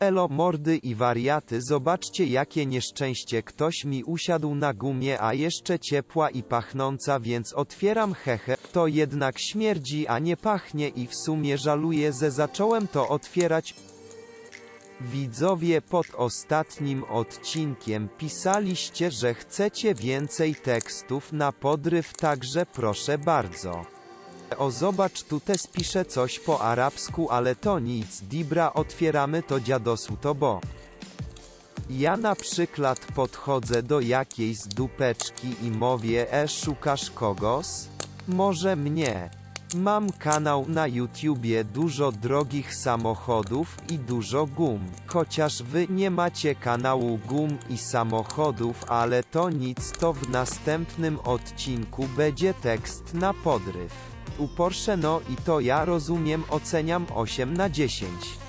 Elo mordy i wariaty zobaczcie jakie nieszczęście ktoś mi usiadł na gumie a jeszcze ciepła i pachnąca więc otwieram hehe, to jednak śmierdzi a nie pachnie i w sumie żaluję że zacząłem to otwierać. Widzowie pod ostatnim odcinkiem pisaliście, że chcecie więcej tekstów na podryw, także proszę bardzo. O zobacz tu też pisze coś po arabsku, ale to nic, Dibra otwieramy to dziadosu to bo. Ja na przykład podchodzę do jakiejś dupeczki i mówię e szukasz kogos? Może mnie. Mam kanał na YouTubie dużo drogich samochodów i dużo gum. Chociaż wy nie macie kanału gum i samochodów, ale to nic, to w następnym odcinku będzie tekst na podryw. U Porsche no i to ja rozumiem oceniam 8 na 10.